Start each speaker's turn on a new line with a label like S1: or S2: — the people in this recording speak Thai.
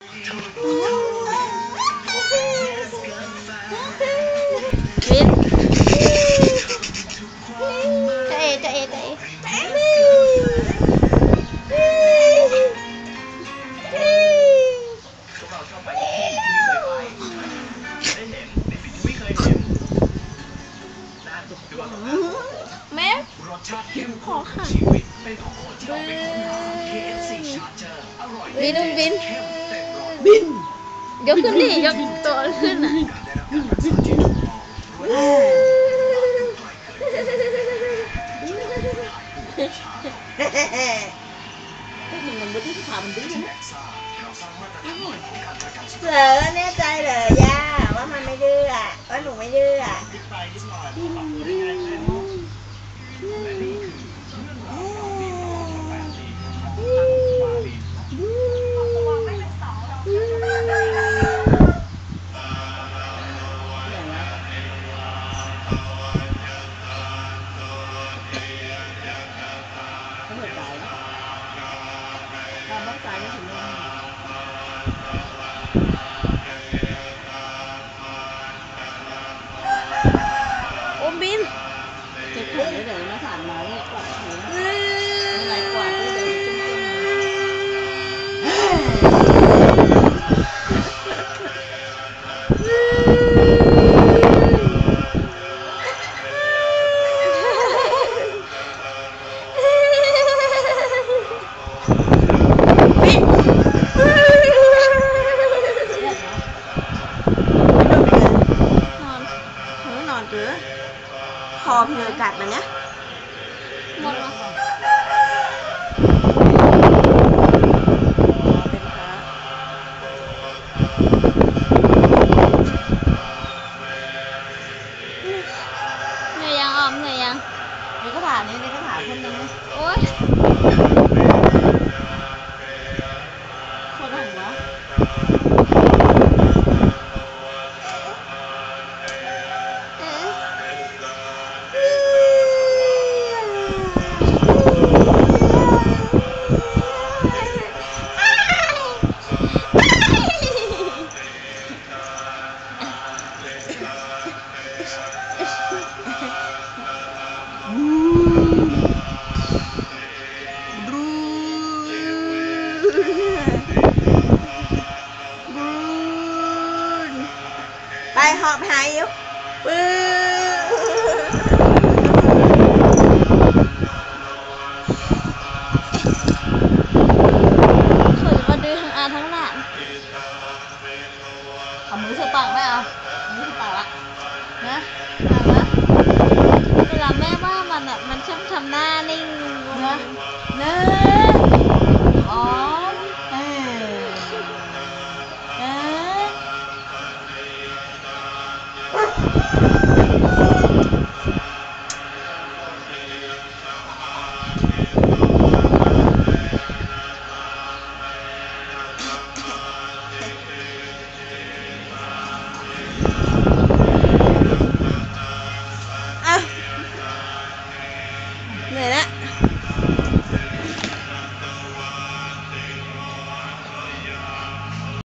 S1: แม่ขอค่ะวินวิน
S2: บิน
S1: ยกขึ้นดิยกตัวขึ้นอะ
S2: มันไม่ได้ทำดื้อนะ
S3: เหรอแน่ใจเหรอย่าว่ามันไม่ดื้ออะว่าหนูไม่ดื้ออะ
S2: เขาเหมือนตายแล้วตามบ้านตายไม่ถึงเลย
S1: อ
S2: เพ
S3: ลอกัดมันนะ
S1: หมดแล้ว
S3: เห
S1: นื่อยยังออมเหนื่อยยัง
S3: นี่ก็ถามนี่นี่ก็ถามคนนึงนะ
S1: โอ๊ย
S3: ไปหอบหายอยู่ปื้อ
S1: เขาจะมาดื้อทั้งอาทั้งหลาน
S2: เอามือเสปากไม่เอาเอามือเสปากละ
S1: นะถามนะเวลาแม่ว่ามันอะ มันชอบทำหน้านิ่ง
S2: นะ
S1: เนอ 没了